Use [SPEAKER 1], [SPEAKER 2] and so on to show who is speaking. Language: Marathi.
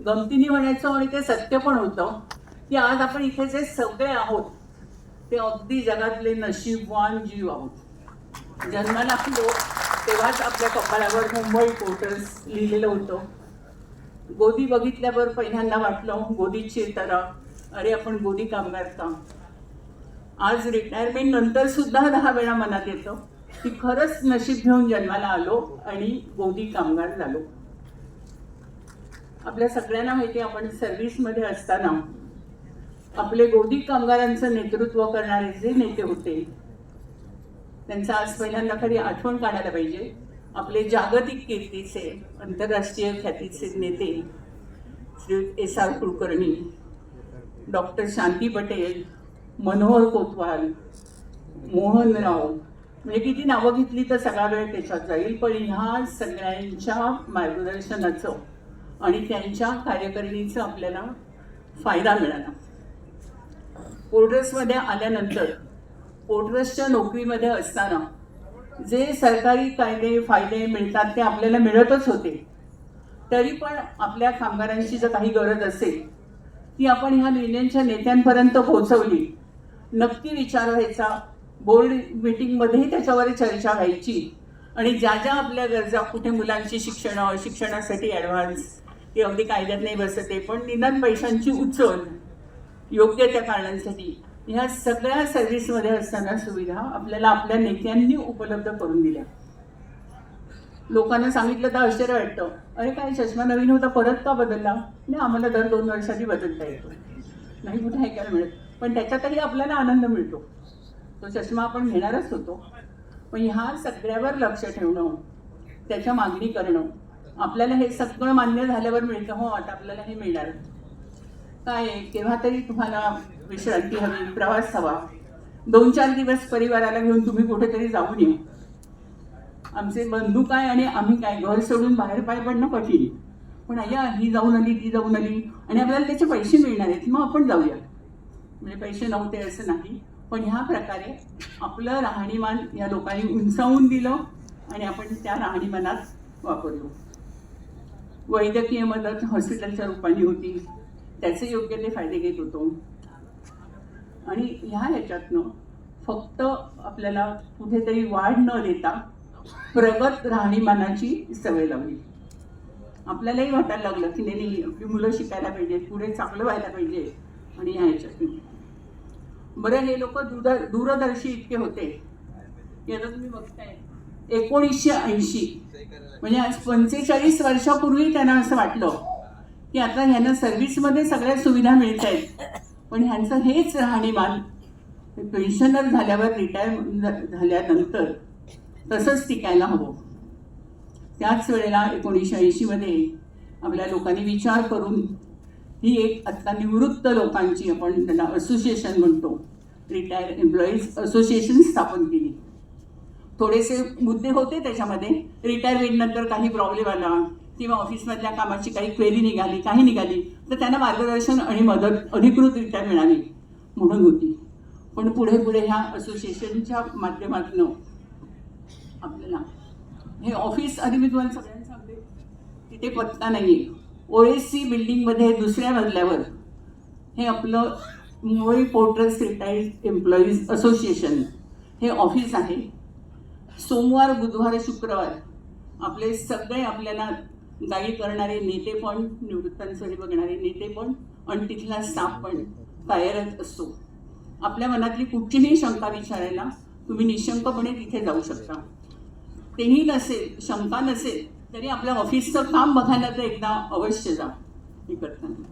[SPEAKER 1] गमतीने म्हणायचं आणि ते सत्य पण होतं की आज आपण इथे जे सगळे आहोत ते अगदी जगातले नशीबवान जीव आहोत. जन्माला आलो तेव्हाच आपल्या कपाळावर मुंबई पोर्टर्स लिहिलेलं होतं. गोदी बघितल्यावर पहिल्यांदा वाटलं गोदीत चेतरा अरे आपण गोदी कामगार का? आज रिटायरमेंट नंतर सुद्धा दहा वेळा मनात येतं की खरंच नशीब घेऊन जन्माला आलो आणि गोदी कामगार झालो. आपल्या सगळ्यांना माहिती आपण सर्व्हिसमध्ये असताना आपले गोदी कामगारांचं नेतृत्व करणारे जे नेते होते त्यांचा आज पहिल्यांदा खरी आठवण काढायला पाहिजे. आपले जागतिक कीर्तीचे आंतरराष्ट्रीय ख्यातीचे नेते Shri S R Kulkarni doctor Shanti Patel Manohar Kotwal Mohanrao म्हणजे किती नावं घेतली तर सगळा वेळ त्याच्यात जाईल. पण ह्या सगळ्यांच्या मार्गदर्शनाचं आणि त्यांच्या कार्यकारिणीचा आपल्याला फायदा मिळाला. पोर्टर्समध्ये आल्यानंतर पोर्टर्सच्या नोकरीमध्ये असताना जे सरकारी कायदे फायदे मिळतात ते आपल्याला मिळतच होते. तरी पण आपल्या कामगारांची जर काही गरज असेल ती आपण ह्या युनियनच्या नेत्यांपर्यंत पोहोचवली. नक्की विचार व्हायचा. बोर्ड मिटिंगमध्येही त्याच्यावर चर्चा व्हायची. आणि ज्या ज्या आपल्या गरजा कुठे मुलांची शिक्षण शिक्षणासाठी ॲडव्हान्स ते अगदी कायद्यात नाही बसते पण निदान पैशांची उचल योग्य त्या कारणांसाठी ह्या सगळ्या सर्व्हिसमध्ये असताना सुविधा आपल्याला आपल्या नेत्यांनी उपलब्ध करून दिल्या. लोकांना सांगितलं तर आश्चर्य वाटतं. अरे काय चष्मा नवीन होता परत का बदलला? नाही आम्हाला दर दोन वर्षांनी बदलता येतो. नाही कुठे ऐकायला मिळत. पण त्याच्यातही आपल्याला आनंद मिळतो. तो चष्मा आपण घेणारच होतो. पण ह्या सगळ्यावर लक्ष ठेवणं त्याच्या मागणी करणं आपल्याला हे सगळं मान्य झाल्यावर मिळतं. हो आता आपल्याला हे मिळणार. काय केव्हा तरी तुम्हाला विश्रांती हवी. प्रवास हवा. दोन चार दिवस परिवाराला घेऊन तुम्ही कुठेतरी जाऊन येऊ आमचे बंधू काय आणि आम्ही काय? घर सोडून बाहेर पाय पडणं कठीण पण अय्या ही जाऊन आली ती जाऊन आली आणि आपल्याला त्याचे पैसे मिळणार आहेत. मग आपण जाऊया. म्हणजे पैसे नव्हते असं नाही. पण ह्या प्रकारे आपलं राहणीमान या लोकांनी उंचावून दिलं आणि आपण त्या राहणीमानात वापरलो. वैद्यकीय मदत हॉस्पिटलच्या रूपाने होती. त्याचे योग्य ते फायदे घेत होतो. आणि ह्या ह्याच्यातनं फक्त आपल्याला कुठेतरी वाढ न देता प्रगत राहणीमानाची सवय लावली. आपल्यालाही वाटायला लागलं की नाही नाही आपली मुलं शिकायला पाहिजे पुढे चांगलं व्हायला पाहिजे. आणि ह्या ह्याच्यातून. बरं हे लोक दूर दूरदर्शी इतके होते. याला तुम्ही बघताय. एकोणीसशे ऐंशी. म्हणजे आज पंचेचाळीस वर्षापूर्वी त्यांना असं वाटलं की आता ह्यांना सर्व्हिसमध्ये सगळ्या सुविधा मिळत आहेत पण ह्यांचं हेच राहणीमान पेन्शनर झाल्यावर रिटायर झाल्यानंतर तसंच टिकायला हवं. त्याच वेळेला एकोणीसशे ऐंशीमध्ये आपल्या लोकांनी विचार करून ही एक आत्ता निवृत्त लोकांची आपण त्याला असोसिएशन म्हणतो. रिटायर एम्प्लॉईज असोसिएशन स्थापन केली. थोडेसे मुद्दे होते त्याच्यामध्ये. रिटायरमेंटनंतर काही प्रॉब्लेम आला किंवा ऑफिसमधल्या कामाची काही क्वेरी निघाली काही निघाली तर त्यांना मार्गदर्शन आणि मदत अधिकृत रिटायर मिळाली म्हणून होती. पण पुढे पुढे ह्या असोसिएशनच्या माध्यमातून आपल्याला हे ऑफिस आधी मी तुम्हाला सगळ्यांना सांगते तिथे पत्ता नाही आहे ओ एस सी बिल्डिंगमध्ये दुसऱ्या मजल्यावर हे आपलं Mumbai porters retired employees association हे ऑफिस आहे. सोमवार बुधवार शुक्रवार आपले सगळे आपल्याला गाईड करणारे नेते पण निवृत्तांसाठी बघणारे नेते पण आणि तिथला स्टाफ पण कार्यरत असतो. आपल्या मनातली कुठचीही शंका विचारायला तुम्ही निशंकपणे तिथे जाऊ शकता. तेही नसेल शंका नसेल तरी आपल्या ऑफिसचं काम बघायला तर एकदा अवश्य जा. हे करताना